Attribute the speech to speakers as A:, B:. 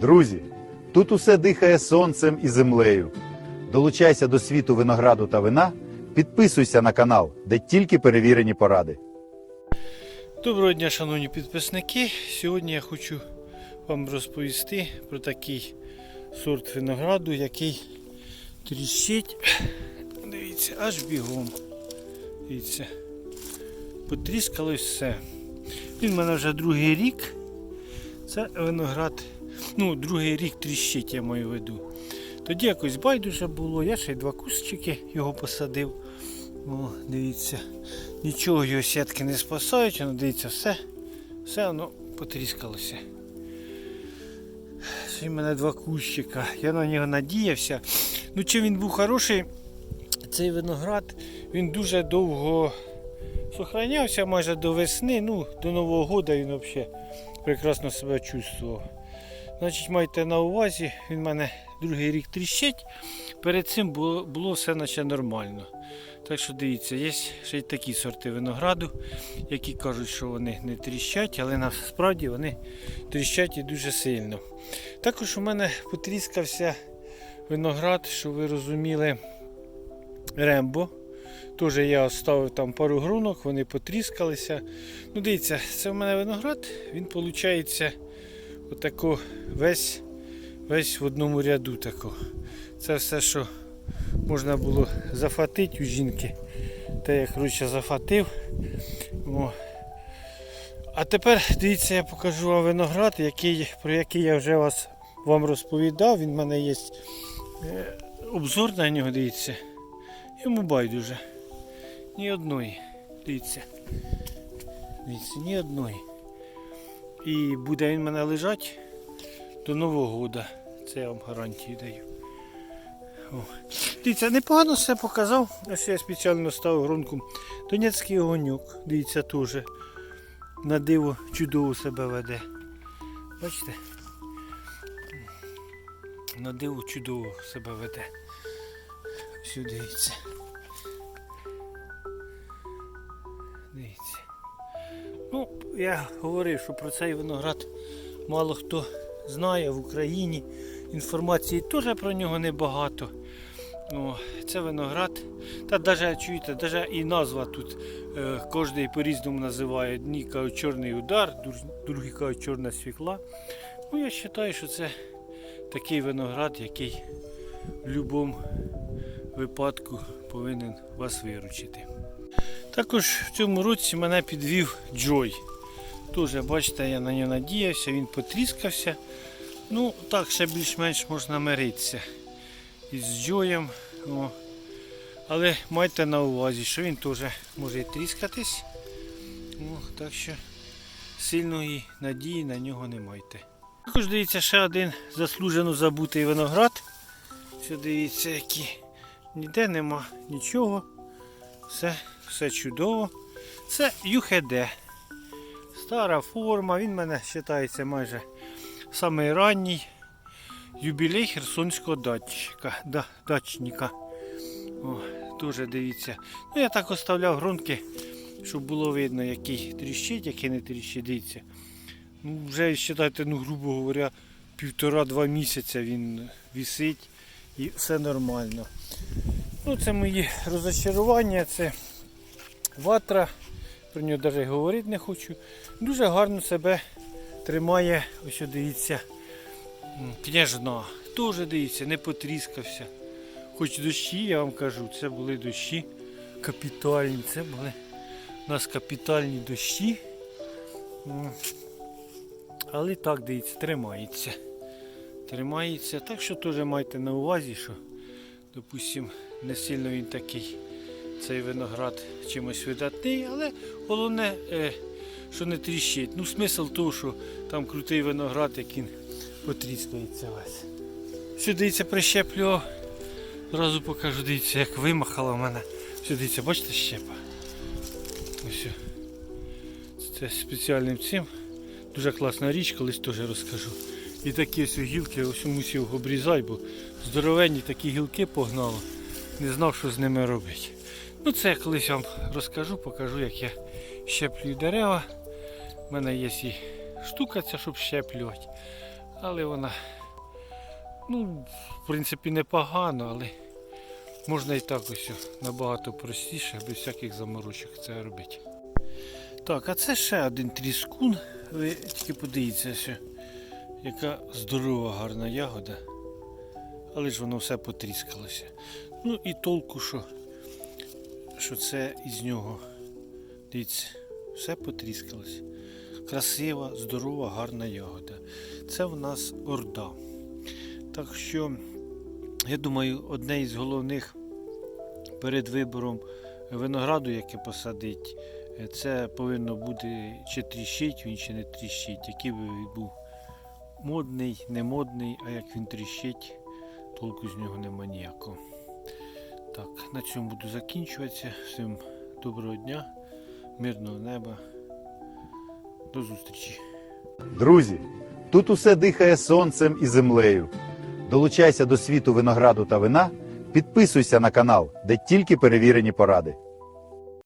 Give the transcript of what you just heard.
A: Друзі, тут усе дихає сонцем і землею. Долучайся до світу винограду та вина, підписуйся на канал, де тільки перевірені поради.
B: Доброго дня, шановні підписники. Сьогодні я хочу вам розповісти про такий сорт винограду, який тріщить. Дивіться, аж бігом. Дивіться. Потріскалось все. Він в мене вже другий рік. Це виноград. Ну, другий рік тріщить, я маю в виду. Тоді якось байдуже було, я ще й два кустики його посадив. О, дивіться. Нічого його сітки не спасають, воно дивіться, все, все воно потріскалося. Й в мене два кущика. Я на нього надіявся. Ну, чи він був хороший, цей виноград, він дуже довго сохранявся майже до весни, ну, до Нового року він взагалі прекрасно себе чувствував. Значить, майте на увазі, він в мене другий рік тріщить. Перед цим було, було все наче нормально. Так що дивіться, є ще й такі сорти винограду, які кажуть, що вони не тріщать, але насправді вони тріщать і дуже сильно. Також у мене потріскався виноград, що ви розуміли, рембо. Теж я оставив там пару грунок, вони потріскалися. Ну, дивіться, це в мене виноград, він виходить отако весь, весь в одному ряду. Тако. Це все, що можна було зафатити у жінки. Те я коротше зафатив. О. А тепер дивіться, я покажу вам виноград, який, про який я вже вас, вам розповідав. Він в мене є е, обзор на нього, дивіться. Йому байдуже. Ні одної. Дивіться. Дивіться, ні одної. І буде він мене лежати до Нового року. Це я вам гарантію даю. О. Дивіться, непогано все показав. Ось я спеціально ставив гронку. Донецький огоньок. Дивіться, теж на диво чудово себе веде. Бачите? На диво чудово себе веде. Сюди дивіться. Дивіться. Ну, я говорив, що про цей виноград мало хто знає в Україні. Інформації теж про нього небагато. О, це виноград. Та навіть чуєте, навіть і назва тут е, кожен по-різному називає. Одні кажуть чорний удар, другі кажуть чорна свікла. Ну, я вважаю, що це такий виноград, який в будь-якому випадку повинен вас виручити. Також в цьому році мене підвів Джой. Тоже, бачите, я на нього надіявся, він потріскався. Ну, так, ще більш-менш можна миритися із Джоєм. О. Але майте на увазі, що він теж може тріскатись. О, так що сильної надії на нього не майте. Також дивіться ще один заслужено забутий виноград. Все дивіться, які ніде нема нічого. Все, все чудово. Це ЮХД. Стара форма, він мене вважається майже самий ранній юбілей херсонського датчика, да, дачника. О, дуже дивіться. Ну, я так оставляв грунки, щоб було видно, який тріщить, який не тріщить. Дивіться. Ну, вже вважайте, ну, грубо говоря, півтора-два місяця він висить і все нормально. Ну, це мої розочарування, це ватра, про нього навіть говорити не хочу. Дуже гарно себе тримає, ось дивіться, княжна. Теж дивіться, не потріскався. Хоч дощі, я вам кажу, це були дощі капітальні, це були у нас капітальні дощі. Але так, дивіться, тримається. Тримається. Так що теж майте на увазі, що, допустим, не сильно він такий цей виноград чимось видатний, але головне, е, що не тріщить. Ну, смисл того, що там крутий виноград, як він потріскається весь. Все, дивіться, прищеплював. Зразу покажу, дивіться, як вимахала в мене. Все, дивіться, бачите щепа. Ось. Це спеціальним цим. Дуже класна річ, колись теж розкажу. І такі ось гілки, ось мусив обрізати, бо здоровенні такі гілки погнало. Не знав, що з ними робити. Ну це я колись вам розкажу, покажу, як я щеплюю дерева. У мене є і штука ця, щоб щеплювати. Але вона, ну, в принципі, непогано, але можна і так ось набагато простіше, без всяких заморочок це робити. Так, а це ще один тріскун. Ви тільки подивіться, що яка здорова, гарна ягода. Але ж воно все потріскалося. Ну і толку, що, що це із нього. Дивіться, все потріскалося. Красива, здорова, гарна ягода. Це в нас орда. Так що, я думаю, одне із головних перед вибором винограду, яке посадить, е, це повинно бути чи тріщить він, чи не тріщить. Який би він був модний, не модний, а як він тріщить, толку з нього нема ніякого. Так, на цьому буду закінчуватися. Всім доброго дня, мирного неба. До зустрічі.
A: Друзі, тут усе дихає сонцем і землею. Долучайся до світу винограду та вина, підписуйся на канал, де тільки перевірені поради.